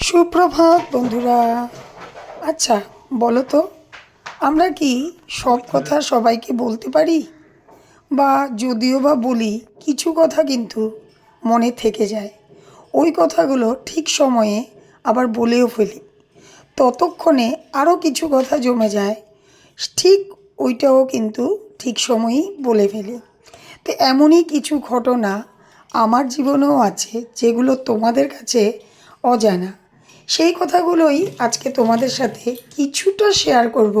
সুপ্রভাত, বন্ধুরা। আচ্ছা বলো তো, আমরা কি সব কথা সবাইকে বলতে পারি? বা যদিও বা বলি, কিছু কথা কিন্তু মনে থেকে যায়। ওই কথাগুলো ঠিক সময়ে আবার বলেও ফেলি। ততক্ষণে আরও কিছু কথা জমে যায়, ঠিক ওইটাও কিন্তু ঠিক সময়েই বলে ফেলি। তো এমনই কিছু ঘটনা আমার জীবনেও আছে, যেগুলো তোমাদের কাছে অজানা। সেই কথাগুলোই আজকে তোমাদের সাথে কিছুটা শেয়ার করব।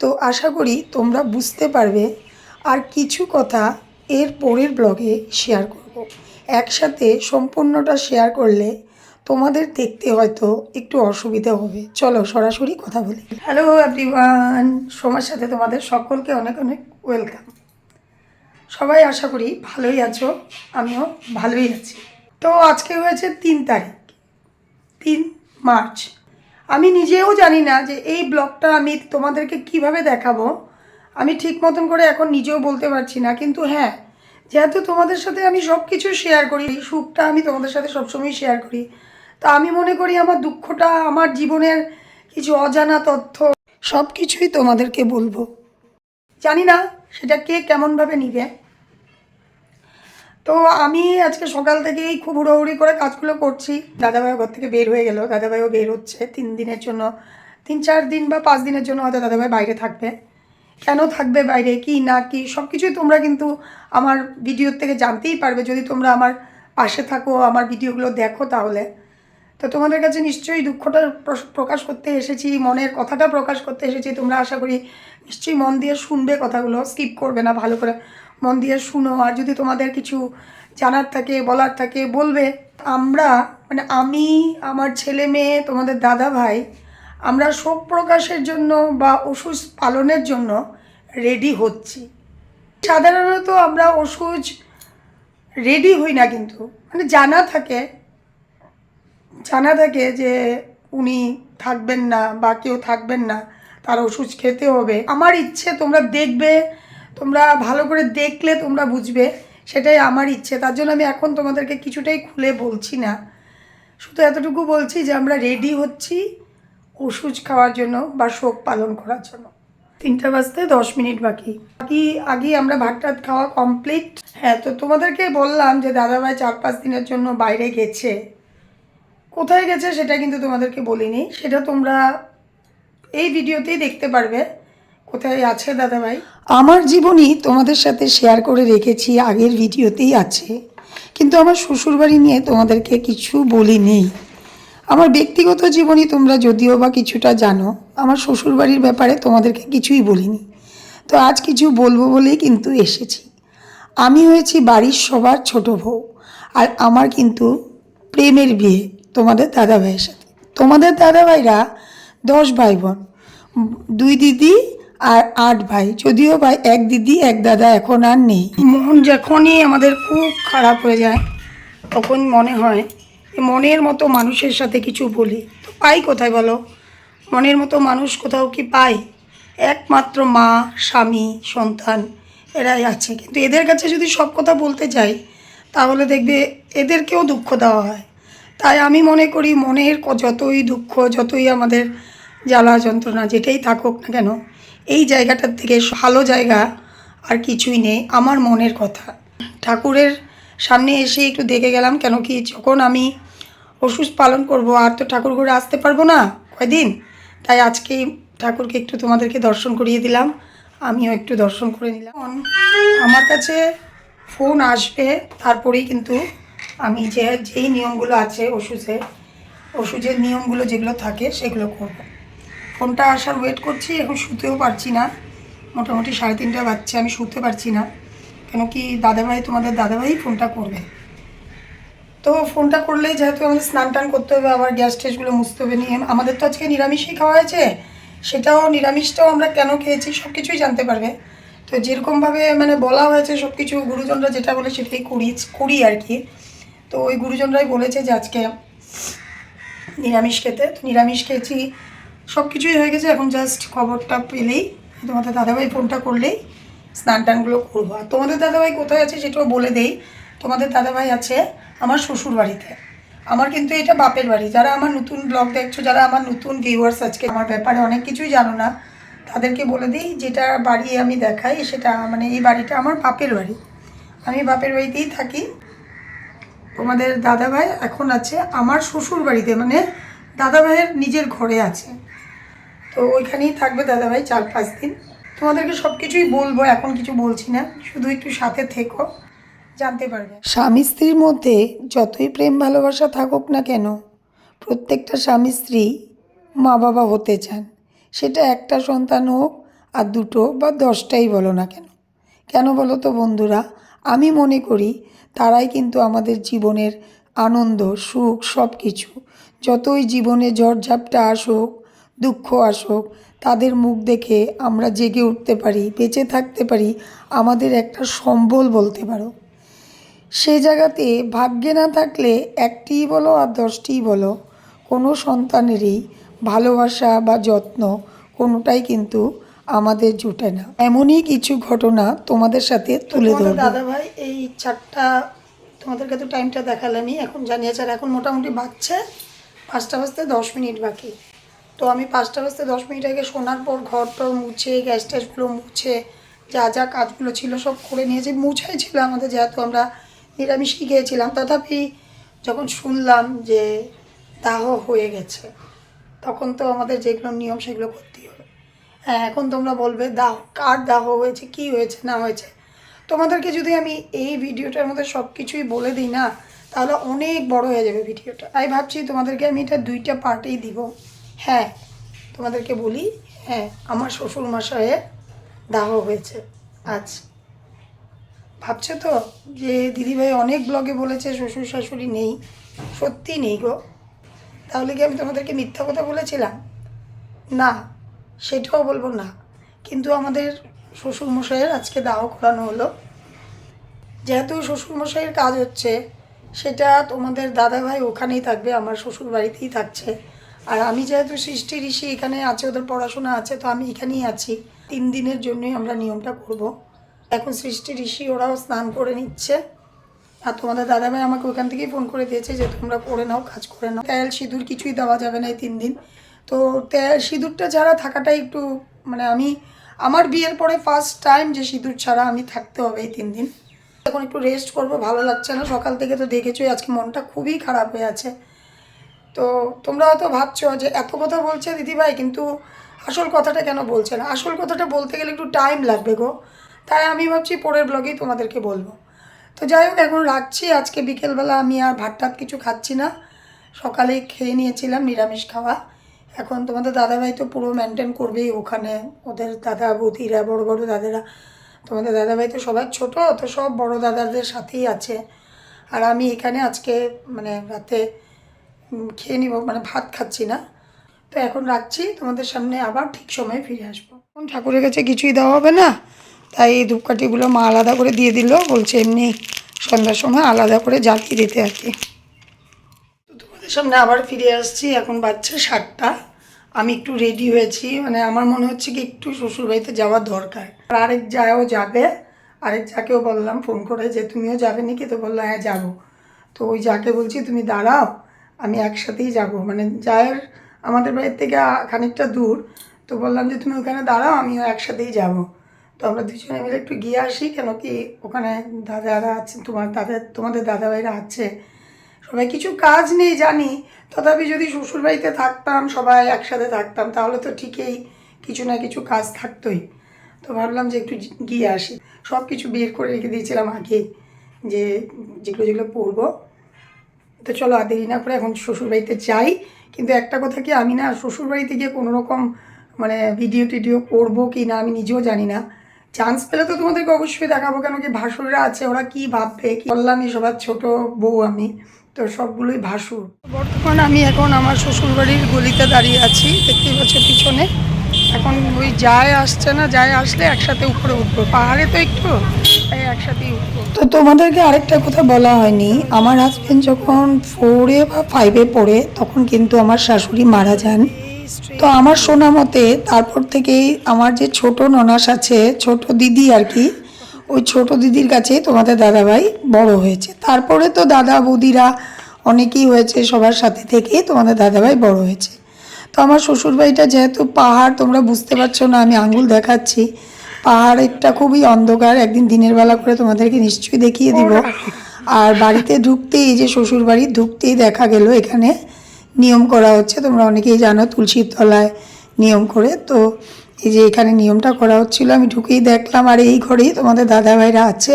তো আশা করি তোমরা বুঝতে পারবে আর কিছু কথা এর পরের ব্লগে শেয়ার করব। একসাথে সম্পূর্ণটা শেয়ার করলে তোমাদের দেখতে হয়তো একটু অসুবিধা হবে। চলো সরাসরি কথা বলি। হ্যালো এভরিওয়ান সোমার সাথে তোমাদের সকলকে অনেক অনেক ওয়েলকাম সবাই আশা করি ভালোই আছো, আমিও ভালোই আছি। তো আজকে হয়েছে তিন তারিখ। তিন মার্চ। আমি নিজেও জানি না যে এই ব্লগটা আমি তোমাদেরকে কীভাবে দেখাবো। আমি ঠিক মতন করে এখন নিজেও বলতে পারছি না, কিন্তু হ্যাঁ যেহেতু তোমাদের সাথে আমি সব কিছু শেয়ার করি, সুখটা আমি তোমাদের সাথে সবসময় শেয়ার করি, তা আমি মনে করি আমার দুঃখটা, আমার জীবনের কিছু অজানা তথ্য সব কিছুই তোমাদেরকে বলব। জানি না সেটা কে কেমনভাবে নিবে। তো আমি আজকে সকাল থেকেই খুব হুড়োহুড়ি করে কাজগুলো করছি। দাদাভাইও ঘর থেকে বের হয়ে গেল, দাদাভাইও বের হচ্ছে। তিন দিনের জন্য, তিন চার দিন বা পাঁচ দিনের জন্য হয়তো দাদাভাই বাইরে থাকবে। কেন থাকবে বাইরে, কি না কি সব কিছুই তোমরা কিন্তু আমার ভিডিওর থেকে জানতেই পারবে। যদি তোমরা আমার পাশে থাকো, আমার ভিডিওগুলো দেখো তাহলে। তো তোমাদের কাছে নিশ্চয়ই দুঃখটা প্র- প্রকাশ করতে এসেছি, মনের কথাটা প্রকাশ করতে এসেছি। তোমরা আশা করি নিশ্চয়ই মন দিয়ে শুনবে কথাগুলো, স্কিপ করবে না, ভালো করে মন দিয়ে শুনো, আর যদি তোমাদের কিছু জানার থাকে, বলার থাকে, বলবে। আমরা মানে আমি, আমার ছেলে মেয়ে, তোমাদের দাদা ভাই, আমরা শোক প্রকাশের জন্য বা ওষুধ পালনের জন্য রেডি হচ্ছি। সাধারণত আমরা ওষুধ রেডি হই না কিন্তু। মানে জানা থাকে জানা থাকে যে উনি থাকবেন না বা কেউ থাকবেন না, তার ওষুধ খেতে হবে। আমার ইচ্ছে তোমরা দেখবে তোমরা ভালো করে দেখলে তোমরা বুঝবে, সেটাই আমার ইচ্ছে। তার জন্য আমি এখন তোমাদেরকে কিছুটাই খুলে বলছি না। শুধু এতটুকু বলছি যে আমরা রেডি হচ্ছি ওষুধ খাওয়ার জন্য বা শোক পালন করার জন্য। তিনটা বাজতে দশ মিনিট বাকি। বাকি আগে আমরা ভাত টাত খাওয়া কমপ্লিট হ্যাঁ তো তোমাদেরকে বললাম যে দাদাভাই চার পাঁচ দিনের জন্য বাইরে গেছে। কোথায় গেছে সেটা কিন্তু তোমাদেরকে বলিনি। সেটা তোমরা এই ভিডিওতেই দেখতে পারবে। কোথায় আছে দাদাভাই? আমার জীবনই তোমাদের সাথে শেয়ার করে রেখেছি, আগের ভিডিওতেই আছে। কিন্তু আমার শ্বশুরবাড়ি নিয়ে তোমাদেরকে কিছু বলিনি আমার ব্যক্তিগত জীবনই তোমরা যদিও বা কিছুটা জানো, আমার শ্বশুরবাড়ির ব্যাপারে তোমাদেরকে কিছুই বলিনি। তো আজ কিছু বলব বলেই কিন্তু এসেছি। আমি হয়েছি বাড়ির সবার ছোট বউ, আর আমার কিন্তু প্রেমের বিয়ে তোমাদের দাদাভাইয়ের সাথে। তোমাদের দাদাভাইরা দশ ভাই বোন, দুই দিদি আর আট ভাই। যদিও ভাই এক দিদি, এক দাদা এখন আর নেই। মন যখনই আমাদের খুব খারাপ হয়ে যায়, তখন মনে হয় মনের মতো মানুষের সাথে কিছু বলি। তো পাই কোথায় বলো? মনের মতো মানুষ কোথাও কি পাই? একমাত্র মা, স্বামী, সন্তান, এরাই আছে। কিন্তু এদের কাছে যদি সব কথা বলতে যাই, তাহলে দেখবে এদেরকেও দুঃখ দেওয়া হয়। তাই আমি মনে করি মনের যতই দুঃখ, যতই আমাদের জ্বালা যন্ত্রণা যেটাই থাকুক না কেন এই জায়গাটার থেকে ভালো জায়গা আর কিছুই নেই, আমার মনের কথা। ঠাকুরের সামনে এসে একটু দেখে গেলাম কেন কি যখন আমি ওষুধ পালন করব, আর তো ঠাকুর ঘরে আসতে পারব না কয়দিন? তাই আজকে ঠাকুরকে একটু তোমাদেরকে দর্শন করিয়ে দিলাম, আমিও একটু দর্শন করে নিলাম। আমার কাছে ফোন আসবে, তারপরেই কিন্তু আমি যে, যেই নিয়মগুলো আছে ওষুধের ওষুধের নিয়মগুলো যেগুলো থাকে সেগুলো করব। ফোনটা আসার ওয়েট করছি, এখন শুতেও পারছি না। মোটামুটি সাড়ে তিনটা বাজছে, আমি শুতে পারছি না। কেন কি দাদাভাই, তোমাদের দাদাভাই ফোনটা করবে। তো ফোনটা করলেই যেহেতু আমাদের স্নান টান করতে হবে, আবার গ্যাস টেসগুলো মুছতে হবে, নিয়ে আমাদের তো আজকে নিরামিষই খাওয়া হয়েছে। সেটাও নিরামিষটাও আমরা কেন খেয়েছি সব কিছুই জানতে পারবে। তো যেরকমভাবে মানে বলা হয়েছে সব কিছু গুরুজনরা যেটা বলে সেটাই করি করি আর কি। তো ওই গুরুজনরাই বলেছে যে আজকে নিরামিষ খেতে। তো নিরামিষ খেয়েছি সব কিছুই হয়ে গেছে, এখন জাস্ট খবরটা পেলেই। তোমাদের দাদাভাই ফোনটা করলেই স্নান টানগুলো করব। আর তোমাদের দাদাভাই কোথায় আছে সেটাও বলে দেই। তোমাদের দাদাভাই আছে আমার শ্বশুর বাড়িতে। আমার কিন্তু এটা বাপের বাড়ি। যারা আমার নতুন ব্লগ দেখছ, যারা আমার নতুন ভিউয়ার্স আজকে, আমার ব্যাপারে অনেক কিছুই জানো না, তাদেরকে বলে দিই, যেটা বাড়ি আমি দেখাই, সেটা মানে এই বাড়িটা আমার বাপের বাড়ি। আমি বাপের বাড়িতেই থাকি। তোমাদের দাদাভাই এখন আছে আমার শ্বশুর বাড়িতে মানে দাদাভাইয়ের নিজের ঘরে আছে। তো ওইখানেই থাকবে দাদাভাই চার পাঁচ দিন। তোমাদেরকে সব কিছুই বলব, এখন কিছু বলছি না, শুধু একটু সাথে থেকো, জানতে পারবে। স্বামী স্ত্রীর মধ্যে যতই প্রেম ভালোবাসা থাকুক না কেন, প্রত্যেকটা স্বামী স্ত্রী মা বাবা হতে চান। সেটা একটা সন্তান হোক আর দুটো বা দশটাই বলো না কেন। কেন বলো তো বন্ধুরা, আমি মনে করি তারাই কিন্তু আমাদের জীবনের আনন্দ, সুখ সব কিছু যতই জীবনে ঝড়ঝাপটা আসুক দুঃখ আসুক তাদের মুখ দেখে আমরা জেগে উঠতে পারি বেঁচে থাকতে পারি আমাদের একটা সম্বল বলতে পারো। সে জায়গাতে ভাগ্যে না থাকলে একটিই বলো আর দশটিই বলো কোনো সন্তানেরই ভালোবাসা বা যত্ন কোনোটাই কিন্তু আমাদের জুটে না। এমনই কিছু ঘটনা তোমাদের সাথে তুলে ধরবো। দাদা ভাই এই চারটা তোমাদেরকে তো টাইমটা দেখালামই এখন জানিয়েছে আর এখন মোটামুটি বাজছে পাঁচটা বাজতে দশ মিনিট বাকি। তো আমি পাঁচটা বাজতে দশ মিনিট আগে শোনার পর ঘর টর মুছে গ্যাস ট্যাসগুলো মুছে, যা যা কাজগুলো ছিল সব করে নিয়েছি। মুছাই ছিল আমাদের যেহেতু আমরা নিরামিষই খেয়েছিলাম। তথাপি যখন শুনলাম যে দাহ হয়ে গেছে, তখন তো আমাদের যেগুলো নিয়ম সেগুলো করতেই হবে। হ্যাঁ এখন তোমরা বলবে, দাহ, কার দাহ হয়েছে, কি হয়েছে, না হয়েছে? তোমাদেরকে যদি আমি এই ভিডিওটার মধ্যে সব কিছুই বলে দিই না, তাহলে অনেক বড় হয়ে যাবে ভিডিওটা। আমি ভাবছি তোমাদেরকে আমি এটা দুইটা পার্টেই দিব। হ্যাঁ তোমাদেরকে বলি হ্যাঁ আমার শ্বশুর মশাইয়ের দাহ হয়েছে আজ। ভাবছ তো যে দিদিভাই অনেক ব্লগে বলেছে শ্বশুর শাশুড়ি নেই, সত্যি নেই গো। তাহলে কি আমি তোমাদেরকে মিথ্যা কথা বলেছিলাম? না, সেটাও বলব না। কিন্তু আমাদের শ্বশুরমশাইয়ের আজকে দাহ করানো হলো। যেহেতু শ্বশুরমশাইয়ের কাজ হচ্ছে, সেটা তোমাদের দাদাভাই ওখানেই থাকবে, আমার শ্বশুর বাড়িতেই থাকছে। আর আমি যেহেতু সৃষ্টি ঋষি, এখানে আছে, ওদের পড়াশোনা আছে, তো আমি এখানেই আছি। তিন দিনের জন্যই আমরা নিয়মটা করব। এখন সৃষ্টি ঋষি, ওরাও স্নান করে নিচ্ছে। আর তোমাদের দাদাভাই আমাকে ওখান থেকেই ফোন করে দিয়েছে যে, তোমরা করে নাও, কাজ করে নাও। তেল, সিঁদুর কিছুই দেওয়া যাবে না এই তিন দিন। তো তেল, সিঁদুরটা ছাড়া থাকাটাই একটু মানে আমি, আমার বিয়ের পরে ফার্স্ট টাইম যে সিঁদুর ছাড়া আমি থাকতে হবে এই তিন দিন। এখন একটু রেস্ট করব, ভালো লাগছে না। সকাল থেকে তো দেখেছোই, আজকে মনটা খুবই খারাপ হয়ে আছে। তো তোমরা হয়তো ভাবছ যে এত কথা বলছে দিদিভাই, কিন্তু আসল কথাটা কেন বলছে না? আসল কথাটা বলতে গেলে একটু টাইম লাগবে গো। তাই আমি ভাবছি পরের ব্লগেই তোমাদেরকে বলব। তো যাই হোক, এখন রাখছি। আজকে বিকেলবেলা আমি আর ভাত টাত কিছু খাচ্ছি না। সকালে খেয়ে নিয়েছিলাম নিরামিষ খাওয়া। এখন তোমাদের দাদাভাই তো পুরো মেনটেন করবেই ওখানে। ওদের দাদা, বৌদিরা, বড় বড় দাদারা। তোমাদের দাদাভাই তো সবার ছোট, তো সব বড় দাদাদের সাথেই আছে। আর আমি এখানে আজকে মানে রাতে খেয়ে নিব মানে ভাত খাচ্ছি না। তো এখন রাখছি, তোমাদের সামনে আবার ঠিক সময়ে ফিরে আসব। এখন ঠাকুরের কাছে কিছুই দেওয়া হবে না, তাই এই ধূপকাঠিগুলো মা আলাদা করে দিয়ে দিল, বলছে এমনি সন্ধ্যার সময় আলাদা করে জ্বালিয়ে দিতে আর কি। তো তোমাদের সামনে আবার ফিরে আসছি, এখন বাচ্চা সাতটা। আমি একটু রেডি হয়েছি মানে আমার মনে হচ্ছে কি একটু শ্বশুরবাড়িতে যাওয়ার দরকার। আর আরেক যাও যাবে, আরেক যাকেও বললাম, ফোন করে যে তুমিও যাবে নাকি? তো বলল হ্যাঁ যাব। তো ওই যাকে বলছি, তুমি দাঁড়াও। আমি একসাথেই যাব। মানে যায়ের আমাদের বাড়ির থেকে খানিকটা দূর। তো বললাম যে, তুমি ওখানে দাঁড়াও, আমিও একসাথেই যাব। তো আমরা দুজনে মিলে একটু গিয়ে আসি। কেন কি ওখানে দাদারা আছে, তোমার দাদা, তোমাদের দাদাভাইরা আছে। সবাই কিছু কাজ নেই, জানি। তথাপি যদি শ্বশুরবাড়িতে থাকতাম, সবাই একসাথে থাকতাম, তাহলে তো ঠিকই কিছু না কিছু কাজ থাকতোই। তো ভাবলাম যে একটু গিয়ে আসি। সব কিছু বের করে রেখে দিয়েছিলাম আগেই যে যেগুলো যেগুলো পরবো। তো চলো আর দেরি না করে এখন শ্বশুরবাড়িতে যাই। কিন্তু একটা কথা কি, আমি না শ্বশুরবাড়িতে গিয়ে কোনো রকম মানে ভিডিও টিডিও করব কি না, আমি নিজেও জানি না। চান্স পেলে তো তোমাদেরকে অবশ্যই দেখাবো কেন কি ভাসুররা আছে, ওরা কি ভাববে, কি বললামই সবার ছোট বউ আমি, তো সবগুলোই ভাসুর। বর্তমান আমি এখন আমার শ্বশুরবাড়ির গলিতে দাঁড়িয়ে আছি, দেখতেই পাচ্ছ পিছনে। এখন ওই যায় আসছে না, যায় আসলে একসাথে উপরে উঠবো। পাহাড়ে তো একটু একসাথেই উঠবো। তো তোমাদেরকে আরেকটা কথা বলা হয়নি। আমার হাজবেন্ড যখন ফোরে বা ফাইভে পড়ে, তখন কিন্তু আমার শাশুড়ি মারা যান। তো আমার শোনা মতে তারপর থেকেই আমার যে ছোট ননাস আছে, ছোট দিদি আর কি, ওই ছোট দিদির কাছে তোমাদের দাদাভাই বড় হয়েছে। তারপরে তো দাদা, বৌদিরা অনেকেই হয়েছে সবার সাথে থেকে তোমাদের দাদাভাই বড় হয়েছে। তো আমার শ্বশুরবাড়িটা যেহেতু পাহাড়, তোমরা বুঝতে পারছ না, আমি আঙ্গুল দেখাচ্ছি। পাহাড়েরটা খুবই অন্ধকার, একদিন দিনের বেলা করে তোমাদেরকে নিশ্চয়ই দেখিয়ে দিব। আর বাড়িতে ঢুকতেই যে শ্বশুর বাড়ি ঢুকতেই দেখা গেল এখানে। নিয়ম করা হচ্ছে, তোমরা অনেকেই জানো তুলসীর তলায় নিয়ম করে। তো এই যে এখানে নিয়মটা করা হচ্ছিল, আমি ঢুকেই দেখলাম, আর এই ঘরেই তোমাদের দাদা ভাইরা আছে।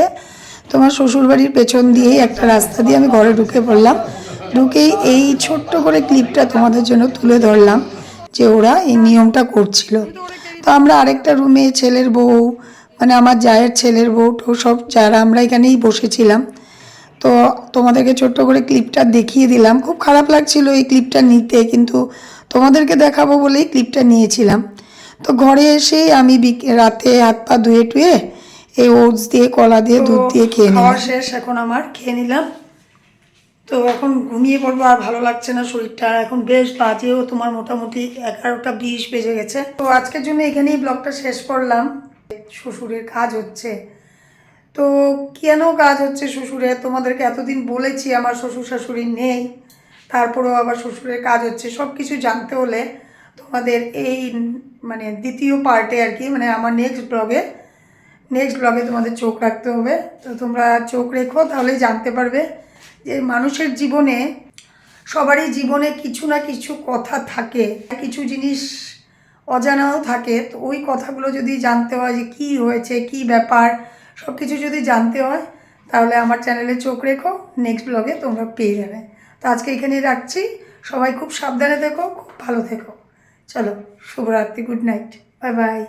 তোমার শ্বশুরবাড়ির পেছন দিয়েই একটা রাস্তা দিয়ে আমি ঘরে ঢুকে পড়লাম। ঢুকেই এই ছোট্ট করে ক্লিপটা তোমাদের জন্য তুলে ধরলাম যে ওরা এই নিয়মটা করছিল। তো আমরা আরেকটা রুমে ছেলের বউ মানে আমার জায়ের ছেলের বউ তো সব যারা আমরা এখানেই বসেছিলাম। তো তোমাদেরকে ছোট্ট করে ক্লিপটা দেখিয়ে দিলাম। খুব খারাপ লাগছিল এই ক্লিপটা নিতে কিন্তু তোমাদেরকে দেখাবো বলেই ক্লিপটা নিয়েছিলাম। তো ঘরে এসে আমি রাতে হাত পা ধুয়ে টুয়ে এই ওটস দিয়ে কলা দিয়ে দুধ দিয়ে খেয়ে নিলাম। শেষ এখন আমার খেয়ে নিলাম। তো এখন ঘুমিয়ে পড়ব আর ভালো লাগছে না শরীরটা। এখন বেশ বাজেও তোমার মোটামুটি এগারোটা বিশ বেজে গেছে। তো আজকের জন্য এখানেই ব্লগটা শেষ করলাম। শ্বশুরের কাজ হচ্ছে। তো কেন কাজ হচ্ছে শ্বশুরে তোমাদেরকে এতদিন বলেছি আমার শ্বশুর শাশুড়ি নেই। তারপরেও আবার শ্বশুরের কাজ হচ্ছে। সব কিছু জানতে হলে তোমাদের এই মানে দ্বিতীয় পার্টে আর কি মানে আমার নেক্সট ব্লগে নেক্সট ব্লগে তোমাদের চোখ রাখতে হবে। তো তোমরা চোখ রেখো, তাহলেই জানতে পারবে। যে মানুষের জীবনে সবারই জীবনে কিছু না কিছু কথা থাকে, কিছু জিনিস অজানাও থাকে, তো ওই কথাগুলো যদি জানতে হয় যে কী হয়েছে, কী ব্যাপার সব কিছু যদি জানতে হয়, তাহলে আমার চ্যানেলে চোখ রেখো নেক্সট ব্লগে তোমরা পেয়ে যাবে। তো আজকে এখানেই রাখছি। সবাই খুব সাবধানে থেকো, খুব ভালো থেকো। চলো, শুভরাত্রি গুড নাইট বাই বাই